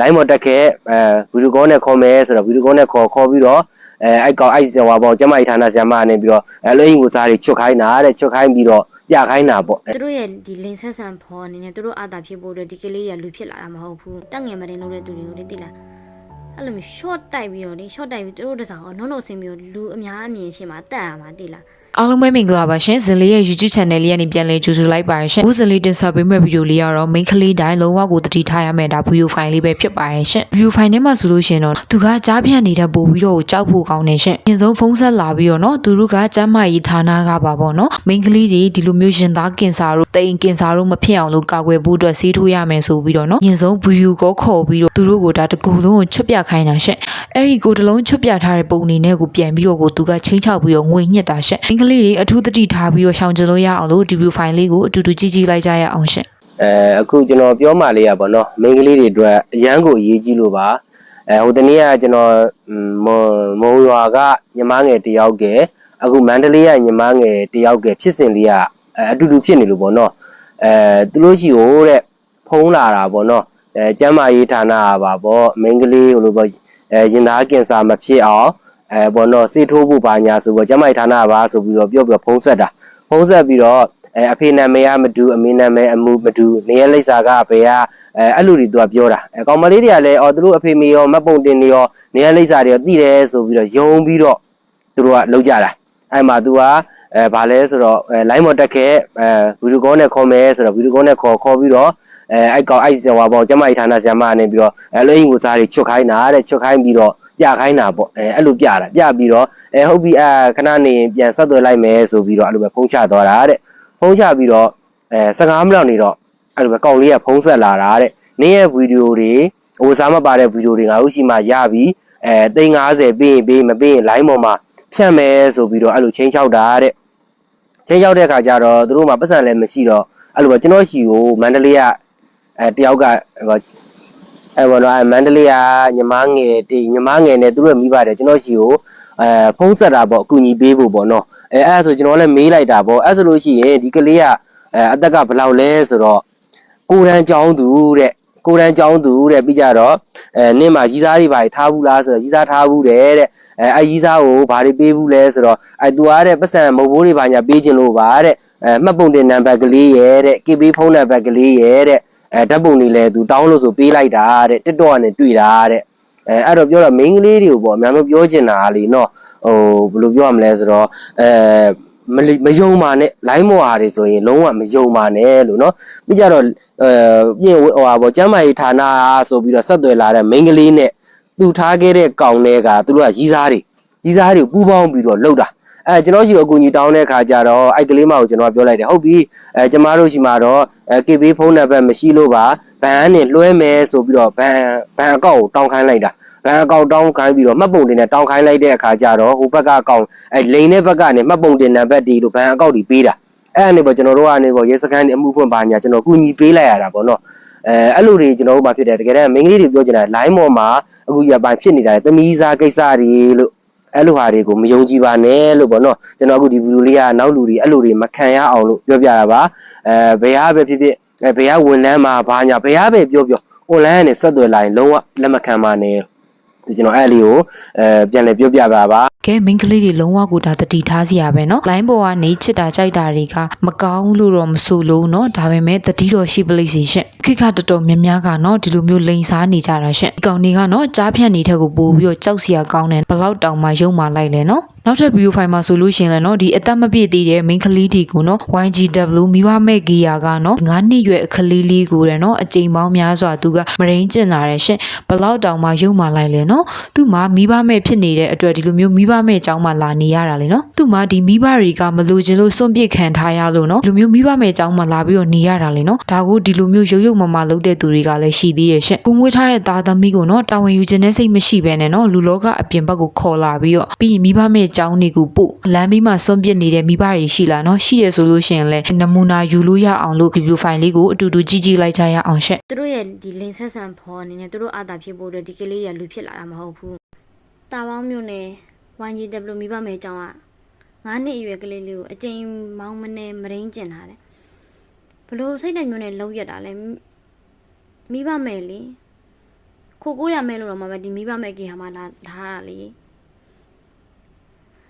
လိုင်းမော်တက်ခဲ့အဲဗီဒီယိုကောနဲ့ခေါ်မယ်ဆိုတော့ဗီဒီယိုကောနဲ့ခေါ်ခေါ်ပြီးတော့အဲအဲ့ကောင်အဲ့ဟိုပေါ့ကျမကြီးဌာနဆရာမကနေပြီးတော့အဲလိုင်းကိုစားတွေချွတ်ခိုင်းတာတဲ့ချွတ်ခိုင်းပြီးတော့ပြခိုင်းတာပေါ့သူတို့ရဲ့ဒီလင်ဆက်ဆန်ဖော်အနေနဲ့သူတို့အာသာဖြစ်ဖို့အတွက်ဒီကလေးရလူဖြစ်လာတာမဟုတ်ဘူးတက်ငယ်မတင်လို့တဲ့သူတွေကိုလေသိလားအဲ့လိုမျိုး short တိုက်ပြီးတော့လေ short တိုက်ပြီးသူတို့တစားအောင်နှုံးနှုံဆင်းပြီးတော့လူအများအမြင်ရှင်းမှာတက်ရမှာသိလား အားလုံးပဲမင်္ဂလာပါရှင်ဇင်လေးရဲ့ YouTube channel လေးကနေပြန်လည်ကြိုဆိုလိုက်ပါရရှင်အခုဇင်လေးတင်ဆက်ပေးမယ့်ဗီဒီယိုလေးကတော့ main ကလေးတိုင်းလုံးဝကိုတတိထားရမယ့်ဒါ video file လေးပဲဖြစ်ပါရရှင် video file ထဲမှာဆိုလို့ရှင်တော့သူကကြားဖြတ်နေတဲ့ပို့ပြီးတော့ကြောက်ဖို့ကောင်းနေရှင်အရင်ဆုံးဖုန်းဆက်လာပြီးတော့နော်သူတို့ကကျန်းမာရေးဌာနကပါပေါ့နော် main ကလေးတွေဒီလိုမျိုးရင်သားကင်ဆာတို့တိမ်ကင်ဆာတို့မဖြစ်အောင်လို့ကာကွယ်ဖို့အတွက်ဆေးထိုးရမယ်ဆိုပြီးတော့နော်အရင်ဆုံး video ကိုခေါ်ပြီးတော့သူတို့ကိုဒါတကူလုံးကိုချွတ်ပြခိုင်းတာရှင်အဲ့ဒီကိုတလုံးချွတ်ပြထားတဲ့ပုံအနေနဲ့ကိုပြန်ပြီးတော့ကိုသူကချင်းချောက်ပြီးတော့ငွေညှက်တာရှင် main လေးတွေအထူးတတိထားပြီးတော့ရှောင်ကျင်လို့ရအောင်လို့ debut file လေးကိုအတူတူကြည့်ကြည့်လိုက်ကြရအောင်ရှင်အဲအခုကျွန်တော်ပြောမှလေးရပါတော့မိန်းကလေးတွေအတွက်အရန်ကိုအရေးကြီးလို့ပါအဲဟိုတနေ့ကကျွန်တော်မုံမုံရွာကညီမငယ်တယောက်ကအခုမန္တလေးကညီမငယ်တယောက်ကဖြစ်စဉ်လေးကအအတူတူဖြစ်နေလို့ပေါ့နော်အဲသူတို့ရှိဟိုတဲ့ဖုံးလာတာပေါ့နော်အဲကျမ်းမာရေးဌာနကပါပေါ့မိန်းကလေးဟိုလိုပေါ့အဲရင်သားကင်ဆာမဖြစ်အောင် အဲပေါ့နော်စေးထိုးဖို့ပါညာဆိုပေါ့ကျမ်းမာရေးဌာနကပါဆိုပြီးတော့ပြောပြီးတော့ဖုံးဆက်တာဖုံးဆက်ပြီးတော့အဲအဖေနာမည်ကမတူအမေနာမည်အမှုမတူနေရလိပ်စာကအဖေကအဲအဲ့လိုတွေသူကပြောတာအဲကောင်မလေးတွေကလည်းအော်သူတို့အဖေမေရောမတ်ပုံတင်နေရောနေရလိပ်စာတွေရောသိတယ်ဆိုပြီးတော့ယုံပြီးတော့သူတို့ကလောက်ကြတာအဲ့မှာသူကအဲဗာလဲဆိုတော့အဲ line မော်တက်ခဲ့အဲဗီဒီယိုကောနဲ့ခေါ်မယ်ဆိုတော့ဗီဒီယိုကောနဲ့ခေါ်ခေါ်ပြီးတော့အဲအဲ့ကောင်အဲ့ဟိုပေါ့ကျမကြီးဌာနဆရာမကနေပြီးတော့အဲလိုင်းကိုစားတွေချွတ်ခိုင်းတာတဲ့ချွတ်ခိုင်းပြီးတော့ ပြခိုင်းတာပေါ့အဲအဲ့လိုပြတာပြပြီးတော့အဲဟုတ်ပြီအဲခဏနေရင်ပြန်ဆက်သွယ်လိုက်မယ်ဆိုပြီးတော့အဲ့လိုပဲဖုန်းချသွားတာတဲ့ဖုန်းချပြီးတော့အဲ15မိနစ်နေတော့အဲ့လိုပဲကောင်လေးကဖုန်းဆက်လာတာတဲ့နင်းရဲ့ဗီဒီယိုတွေဟိုစားမပါတဲ့ဗီဒီယိုတွေငါတို့ရှိမှရပြီအဲ350ပေးရင်ပေးမပေးရင် line ပေါ်မှာဖြတ်မယ်ဆိုပြီးတော့အဲ့လိုချင်းချောက်တာတဲ့ချင်းချောက်တဲ့အခါကျတော့သူတို့မှပတ်စံလည်းမရှိတော့အဲ့လိုပဲကျွန်တော်ရှိကိုမန္တလေးကအဲတယောက်ကဟို အဲဘောတော့မန္တလေးကညီမငယ်တီညီမငယ်နဲ့သူတို့မိပါတယ်ကျွန်တော်ရှိကိုအဲဖုန်းဆက်တာပေါ့အကူညီပေးဖို့ပေါ့နော်အဲအဲ့ဒါဆိုကျွန်တော်လည်းမေးလိုက်တာပေါ့အဲ့ဆိုလို့ရှိရင်ဒီကလေးကအဲအသက်ကဘယ်လောက်လဲဆိုတော့ကိုရန်ចောင်းသူတဲ့ကိုရန်ចောင်းသူတဲ့ပြီးကြတော့အဲနင့်မှာရီးစားတွေဘာတွေထားဘူးလားဆိုတော့ရီးစားထားဘူးတဲ့တဲ့အဲအဲရီးစားကိုဘာတွေပေးဘူးလဲဆိုတော့အဲသူအားတဲ့ပတ်စံမုတ်ဘိုးတွေဘာညာပေးခြင်းလို့ပါတဲ့အဲမှတ်ပုံတင်နံပါတ်ကလေးရဲ့တဲ့ KB ဖုန်းနံပါတ်ကလေးရဲ့တဲ့ အဲဓာတ်ပုံတွေလည်းသူတောင်းလို့ဆိုပေးလိုက်တာတဲ့ TikTok ကနေတွေ့တာတဲ့အဲအဲ့တော့ပြောတော့ main ကလေးတွေကိုပေါ့အများဆုံးပြောချင်တာလေနော်ဟိုဘယ်လိုပြောရမလဲဆိုတော့အဲမလိမယုံပါနဲ့ line မော်ဟာတွေဆိုရင်လုံးဝမယုံပါနဲ့လို့နော်ပြီးကြတော့အဲပြင်ဟိုဟာပေါ့ကျမ်းမာရေးဌာနဆိုပြီးတော့ဆက်သွယ်လာတဲ့ main ကလေးနဲ့သူထားခဲ့တဲ့ကောင်တွေကသူတို့ကရီးစားတွေရီးစားတွေကိုပူးပေါင်းပြီးတော့လှုပ်တာ အဲကျွန်တော်ရှိအကူကြီးတောင်းတဲ့ခါကျတော့အဲ့ကလေးမကိုကျွန်တော်ပြောလိုက်တယ်ဟုတ်ပြီအဲကျမတို့ရှိမှာတော့အဲ KB ဖုန်းနံပါတ်မရှိလို့ပါဘန်နဲ့လွှဲမယ်ဆိုပြီးတော့ဘန်ဘန်အကောင့်ကိုတောင်းခိုင်းလိုက်တာဘန်အကောင့်တောင်းခိုင်းပြီးတော့မှတ်ပုံတင်နဲ့တောင်းခိုင်းလိုက်တဲ့အခါကျတော့ဟိုဘက်ကအကောင့်အဲလိန်တဲ့ဘက်ကနေမှတ်ပုံတင်နံပါတ်ဒီလိုဘန်အကောင့်ဒီပေးတာအဲ့အနေပေါ့ကျွန်တော်တို့ကနေပေါ့ရဲစခန်းနေအမှုဖွင့်ပါညာကျွန်တော်ကူညီပေးလိုက်ရတာပေါ့နော်အဲအဲ့လိုတွေကျွန်တော်တို့မှဖြစ်တယ်တကယ်တမ်းမိန်းကလေးတွေပြောချင်တာ line ပေါ်မှာအခုရပိုင်းဖြစ်နေတာလေသမီးစားကိစ္စတွေလို့ အဲ့လိုဟာတွေကိုမယုံကြည်ပါနဲ့လို့ပေါ့နော်ကျွန်တော်အခုဒီဗီဒီယိုလေးကနောက်လူတွေအဲ့လိုတွေမခံရအောင်လို့ပြောပြတာပါအဲဘယ်ဟာပဲဖြစ်ဖြစ်အဲဘယ်ဟာဝန်ထမ်းမှာဘာညာဘယ်ဟာပဲပြောပြော online ကနေဆက်သွယ်လာရင်လုံးဝလက်မခံပါနဲ့ဒီကျွန်တော်အဲ့လေးကိုအဲပြန်လည်ပြောပြပါပါ ကဲမိန်းကလေးတွေလုံးဝကိုဒါတတိထားစရာပဲเนาะ line ပေါ်ကနေချစ်တာကြိုက်တာတွေကမကောင်းလို့တော့မဆိုလို့เนาะဒါပေမဲ့တတိတော့ရှိပလိမ့်စီရှင်ခိခတော်တော်များများကเนาะဒီလိုမျိုးလိန်စားနေကြတာရှင်ဒီကောင်တွေကเนาะကြားဖြတ်နေတဲ့ကိုပို့ပြီးတော့ကြောက်စရာကောင်းတယ်ဘလောက်တောင်မှယုံမှလိုက်လဲเนาะ နောက်ထပ် view file မှာဆိုလို့ရှရင်လဲเนาะဒီအသက်မပြည့်သေးတဲ့ main ကလေးဒီကိုเนาะ YGW မိဘမဲ့ဂီယာကเนาะ9နှစ်ရွယ်အခလေးလေးကိုတဲ့เนาะအကြိမ်ပေါင်းများစွာသူကမရင်းကျင်လာတယ်ရှင်ဘလောက်တောင်မှယုံမှလိုက်လဲเนาะသူမှမိဘမဲ့ဖြစ်နေတဲ့အတွက်ဒီလိုမျိုးမိဘမဲ့အကြောင်းမှလာနေရတာလေနော်သူမှဒီမိဘတွေကမလိုချင်လို့စွန့်ပစ်ခံထားရလို့နော်ဒီလိုမျိုးမိဘမဲ့အကြောင်းမှလာပြီးတော့နေရတာလေနော်ဒါကိုဒီလိုမျိုးရုပ်ရုပ်မမလုပ်တဲ့သူတွေကလည်းရှိသေးရဲ့ရှင့်ကိုမွေးထားတဲ့သားသမီးကိုနော်တာဝန်ယူခြင်းနဲ့စိတ်မရှိဘဲနဲ့နော်လူလောကအပြင်ဘက်ကိုခေါ်လာပြီးတော့ပြီးရင်မိဘမဲ့ အကြောင်းတွေကိုပို့လမ်းပြီးမှစွန့်ပစ်နေတဲ့မိဘတွေရှိလာနော်ရှိရဆိုလို့ရှိရင်လည်းနမူနာယူလို့ရအောင်လို့ဒီဗီဒီယိုဖိုင်လေးကိုအတူတူကြည့်ကြည့်လိုက်ကြရအောင်ရှင့်သူတို့ရဲ့ဒီလင်ဆက်ဆန်ဖော်အနေနဲ့သူတို့အာသာဖြစ်ဖို့အတွက်ဒီကလေးရလူဖြစ်လာတာမဟုတ်ဘူးတာပေါင်းမျိုးနဲ့ 1GW မိဘမဲအကြောင်းက9နှစ်အရွယ်ကလေးလေးကိုအကျဉ်းမောင်းမနဲ့မရင်းကျင်လာတယ်ဘလို့စိတ်တဲ့မျိုးနဲ့လုံးရက်တာလဲမိဘမဲလေခိုကိုရမဲလို့တော့မပဲဒီမိဘမဲ့ကြီးဟာမလာလာတာလေ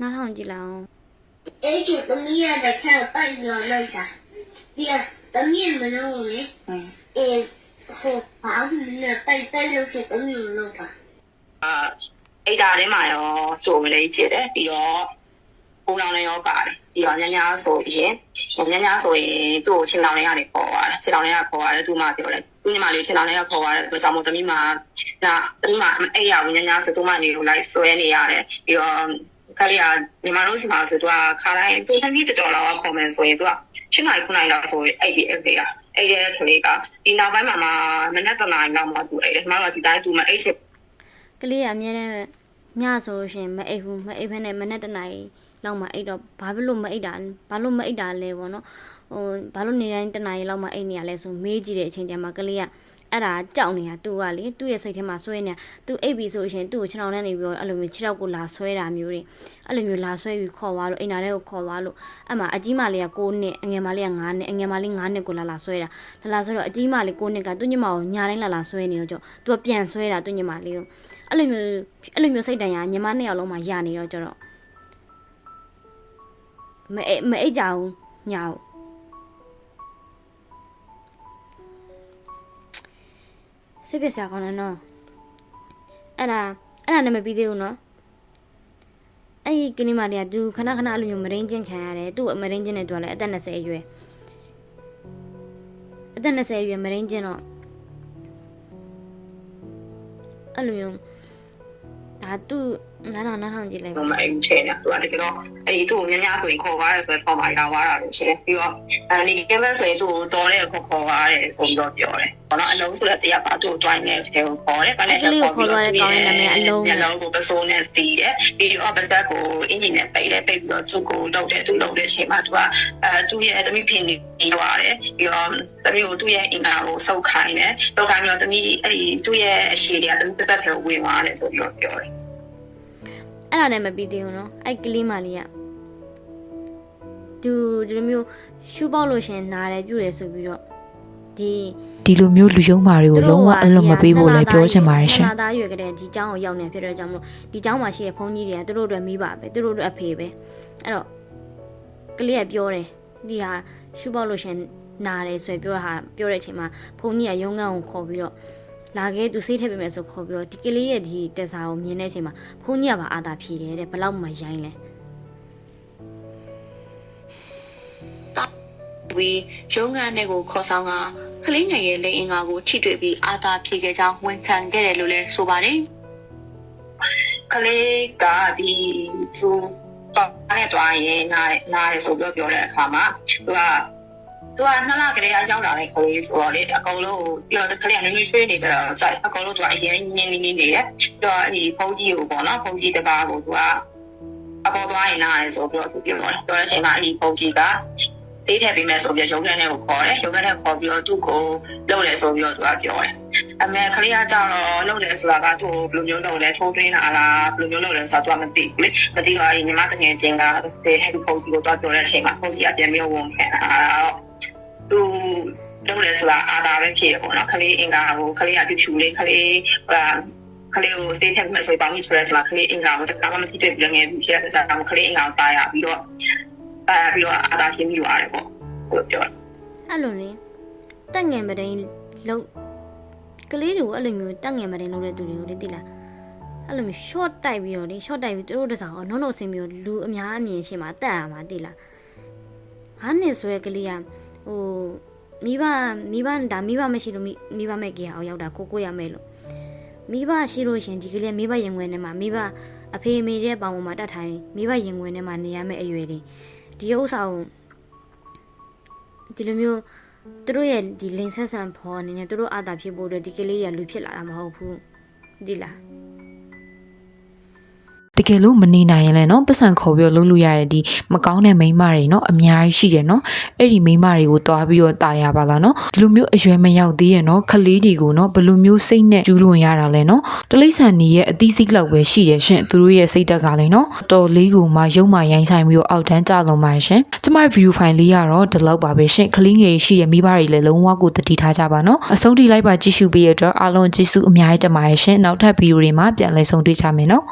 နားထောင်ကြည့်လိုက်အောင်အဲ့ဒီသမီးရတဲ့ဆက်ပိုက်ပြီးတော့လောက်တာပြီးတော့သမီးမလို့လေအေးဟိုဘာလို့လဲပိုက်တိုက်လို့ဆိုသမီးမလို့တာအာအိတ်တာထဲမှာရောဆိုမလေးချစ်တယ်ပြီးတော့ပူလောင်လည်းရောပါတယ်ပြီးတော့ညညာဆိုရင်ညညာဆိုရင်သူ့ကိုချင်းလောင်လေးကနေခေါ်သွားတယ်ချင်းလောင်လေးကခေါ်သွားတယ်သူမှပြောတယ်သူညီမလေးချင်းလောင်လေးကခေါ်သွားတယ်သူကြောင့်မို့သမီးမနာသမီးမအဲ့ရဘူးညညာဆိုသူမနေလို့လိုက်ဆွဲနေရတယ်ပြီးတော့ ခလေးကညီမတို့စီမှာဆိုသူကခါတိုင်းသူသမီးတော်တော်လောက်ခေါ်မယ်ဆိုရင်သူကချင်းနိုင်ခုနိုင်လောက်ဆိုရင်အဲ့ဒီအဲ့ဒီကအဲ့ဒီကလေးကဒီနောက်ပိုင်းမှာမနက်တနားလောက်မှသူအဲ့ဒီမှတော့ဒီတိုင်းသူမအဲ့ချစ်ကလေးကအမြဲတမ်းညဆိုလို့ရှရင်မအိပ်ဘူးမအိပ်ဖ ೇನೆ မနဲ့တနားရီလောက်မှအိပ်တော့ဘာဖြစ်လို့မအိပ်တာဘာလို့မအိပ်တာလဲပေါ့နော်ဟိုဘာလို့နေတိုင်းတနားရီလောက်မှအိပ်နေရလဲဆိုမေးကြည့်တဲ့အချိန်ကျမှကလေးက အဲ့ဒါကြောက်နေတာသူကလေသူ့ရဲ့စိတ်ထဲမှာဆွဲနေတာသူအိပ်ပြီဆိုရှင်သူ့ကိုခြေထောက်နဲ့နေပြီးတော့အဲ့လိုမျိုးခြေထောက်ကိုလာဆွဲတာမျိုးတွေအဲ့လိုမျိုးလာဆွဲပြီးခေါ်သွားလို့အိမ်နာထဲကိုခေါ်သွားလို့အဲ့မှာအကြီးမလေးက6နှစ်အငယ်မလေးက9နှစ်အငယ်မလေး9နှစ်ကိုလာလာဆွဲတာလာလာဆွဲတော့အကြီးမလေး6နှစ်ကသူ့ညီမကိုညာတိုင်းလာလာဆွဲနေတော့ကြောသူကပြန်ဆွဲတာသူ့ညီမလေးကိုအဲ့လိုမျိုးအဲ့လိုမျိုးစိတ်တန်ရညီမနှစ်ယောက်လုံးမှာရနေတော့ကြတော့မအိပ်မအိပ်ကြဘူးညာဘူး စိတ်ပြက်စရာကောင်းတယ်နော်အဲ့ဒါအဲ့ဒါနဲ့မပြီးသေးဘူးနော်အဲ့ဒီကလေးမလေးကသူခဏခဏအဲ့လိုမျိုးမရင်းချင်းခံရတယ်သူ့မရင်းချင်းနဲ့သူကလည်းအသက်20အရွယ်အသက်20အရွယ်မရင်းချင်းတော့အဲ့လိုမျိုးဒါသူ့ နားထောင်နားထောင်ကြည့်လိုက်ပါမအိမ်ချဲနေတာသူကတကယ်တော့အဲ့ဒီသူ့ကိုများများဆိုရင်ခေါ်သွားတယ်ဆိုတော့မှရောက်သွားတာလို့ရှိတယ်ပြီးတော့အဲဒီကဲမဆိုရင်သူ့ကိုတော်တဲ့ခေါ်ခေါ်သွားတယ်ဆိုပြီးတော့ပြောတယ်ဘောနော်အလုံးဆိုတဲ့တရားပါသူ့ကိုတွိုင်းနေတယ်ကိုခေါ်တယ်ဘာလဲမျက်လုံးကိုပစိုးနဲ့စီးတယ်ပြီးတော့ပါဇက်ကိုအင်ဂျင်နဲ့ပိတ်တယ်ပိတ်ပြီးတော့သူ့ကိုလှုပ်တယ်သူ့လှုပ်တဲ့အချိန်မှာသူကအဲသူ့ရဲ့သမီးဖင်နေသွားတယ်ပြီးတော့သမီးကိုသူ့ရဲ့အင်္ဂါကိုစုပ်ခိုင်းတယ်စုပ်ခိုင်းပြီးတော့သမီးအဲ့ဒီသူ့ရဲ့အရှိတွေကသမီးပါဇက်ထဲကိုဝင်သွားတယ်ဆိုပြီးတော့ပြောတယ် အဲ့ဒါနဲ့မပြီးသေးဘူးနော်အဲ့ကလေးမလေးကသူဒီလိုမျိုးရှူပေါက်လို့ရှရင်နားတယ်ပြုတ်တယ်ဆိုပြီးတော့ဒီ ဒီလိုမျိုးလူယုံမာတွေကိုလုံးဝအလွန်မပေးဖို့လည်းပြောချင်ပါတယ်ရှင် နာသားရွယ်ကတဲ့ဒီเจ้าကိုရောက်နေဖြစ်တဲ့ကြောင့်မလို့ဒီเจ้าမှာရှိတဲ့ဘုန်းကြီးတွေကသူတို့အတွက်မိပါပဲသူတို့အတွက်အဖေပဲအဲ့တော့ကလေးကပြောတယ်ဒီဟာရှူပေါက်လို့ရှရင်နာတယ်ဆိုပြောတာပြောတဲ့အချိန်မှာဘုန်းကြီးကရုံးကန်းကိုခေါ်ပြီးတော့ လာခဲ့သူစိတ်ထည့်ပေးမယ်ဆိုခေါ်ပြီးတော့ဒီကလေးရဲ့ဒီတက်စာကိုမြင်တဲ့အချိန်မှာဘုန်းကြီးကပါအာသာဖြေတယ်တဲ့ဘယ်လောက်မှရိုင်းလဲ ဝီရုံးခန်းထဲကိုခေါ်ဆောင်ကကလေးငယ်ရဲ့လိင်အင်္ဂါကိုထိတွေ့ပြီးအာသာဖြေခဲ့ကြောင်းဝန်ခံခဲ့တယ်လို့လည်းဆိုပါတယ်ကလေးကဒီသူတော့နဲ့တွားရင်နားနားရဆိုပြီးပြောတဲ့အခါမှာသူက သူကနှစ်လကလေးကရောက်လာတဲ့ကလေးဆိုတော့လေအကုန်လုံးပြီးတော့ကလေးကနည်းနည်းရွှေ့နေကြတော့ကြိုက်အကုန်လုံးသူကအရင်ညင်းနေနေနေတယ်ပြီးတော့ဒီဖုန်းကြီးကိုပေါ့နော်ဖုန်းကြီးတကားကိုသူကအပေါ်သွားရင်နားရဆိုပြီးတော့သူပြောတယ်ပြောတဲ့အချိန်မှာအဲဒီဖုန်းကြီးကသေးထည့်ပေးမယ်ဆိုပြီးရုံးခန်းထဲကိုခေါ်တယ်ရုံးခန်းထဲခေါ်ပြီးတော့သူ့ကိုလှုပ်တယ်ဆိုပြီးတော့သူကပြောတယ်အမေခလေးကကြောက်တော့လုံတယ်ဆိုတာကသူ့ကိုဘယ်လိုမျိုးလုပ်လဲထုံးသွင်းတာလားဘယ်လိုမျိုးလုပ်လဲဆိုတာသူကမသိဘူးလေမသိတော့ညီမတငယ်ချင်းကဆေးဟဲ့ဒီပုံကြီးကိုတော့ပြောတဲ့အချိန်မှာပုံကြီးအပြန်ပြီးဝန်ခံတာ သူလုံတယ်ဆိုတာအာသာပဲဖြစ်ရပေါ့နော်ခလေးအင်္ဂါကိုခလေးကပြဖြူလေးခလေးဟိုခလေးကိုစေးထက်မဲ့ဆိုပါမှုဆိုရဲဆိုတာခလေးအင်္ဂါကိုတကယ်မှမသိတွေ့ပြီးငယ်ပြီးဖြစ်တဲ့အခါမှာခလေးအင်္ဂါကိုတာရပြီးတော့တာရပြီးတော့အာသာဖြစ်မိရတယ်ပေါ့ဟုတ်ပြောအဲ့လိုလေတက်ငယ်မတိန်လုံးကလေးတွေကိုအဲ့လိုမျိုးတက်ငယ်မတိန်လုံးတဲ့သူတွေကိုလေသိလားအဲ့လိုမျိုး short တိုက်ပြီးတော့လေ short တိုက်ပြီးသူတို့တစားအောင်နှုံနှုံဆင်းပြီးတော့လူအများအမြင်ရှင်းမှာတက်ရမှာသိလားငါးနှစ်ဆိုတဲ့ကလေးက ဟိုမိဘမိဘဒါမိဘမရှိလို့မိမိဘမဲ့ကြီးအောင်ရောက်တာကိုကိုရမဲ့လို့မိဘရှိလို့ရှင်ဒီကလေးမိဘရင်ဝင်ထဲမှာမိဘအဖေအမေရဲ့ပေါင်ပေါ်မှာတတ်ထိုင်မိဘရင်ဝင်ထဲမှာနေရမယ့်အရွယ်တွေဒီဥစ္စာကိုဒီလိုမျိုးသူတို့ရဲ့ဒီလိန်ဆက်ဆန်ဖော်အနေနဲ့သူတို့အာသာဖြစ်ဖို့အတွက်ဒီကလေးတွေကလူဖြစ်လာတာမဟုတ်ဘူးဒီလား တကယ်လို့မနေနိုင်ရင်လည်းနော်ပတ်စံခေါ်ပြီးတော့လုပ်လို့ရတဲ့ဒီမကောင်းတဲ့မိန်းမတွေနော်အများကြီးရှိတယ်နော်အဲ့ဒီမိန်းမတွေကိုတွားပြီးတော့တာရပါလားနော်ဒီလိုမျိုးအရွယ်မရောက်သေးရဲ့နော်ခလေးတွေကိုနော်ဘယ်လိုမျိုးစိတ်နဲ့ကျူးလွန်ရတာလဲနော်တလိษံနေရဲ့အသီးစိတ်လောက်ပဲရှိတယ်ရှင်သူတို့ရဲ့စိတ်တက်ကလည်းနော်တော်လေးကိုမှရုံမှရိုင်းဆိုင်ပြီးတော့အောက်တန်းကြလွန်ပါရှင်ကျမ view file လေးကတော့ဒီလောက်ပါပဲရှင်ခလေးငယ်ရှိရဲ့မိဘတွေလည်းလုံးဝကိုတတိထားကြပါနော်အဆုံးထိလိုက်ပါကြည့်ရှုပေးရတဲ့အတွက်အားလုံးကျေးဇူးအများကြီးတင်ပါတယ်ရှင်နောက်ထပ်ဗီဒီယိုတွေမှာပြန်လည်ဆုံတွေ့ကြမယ်နော်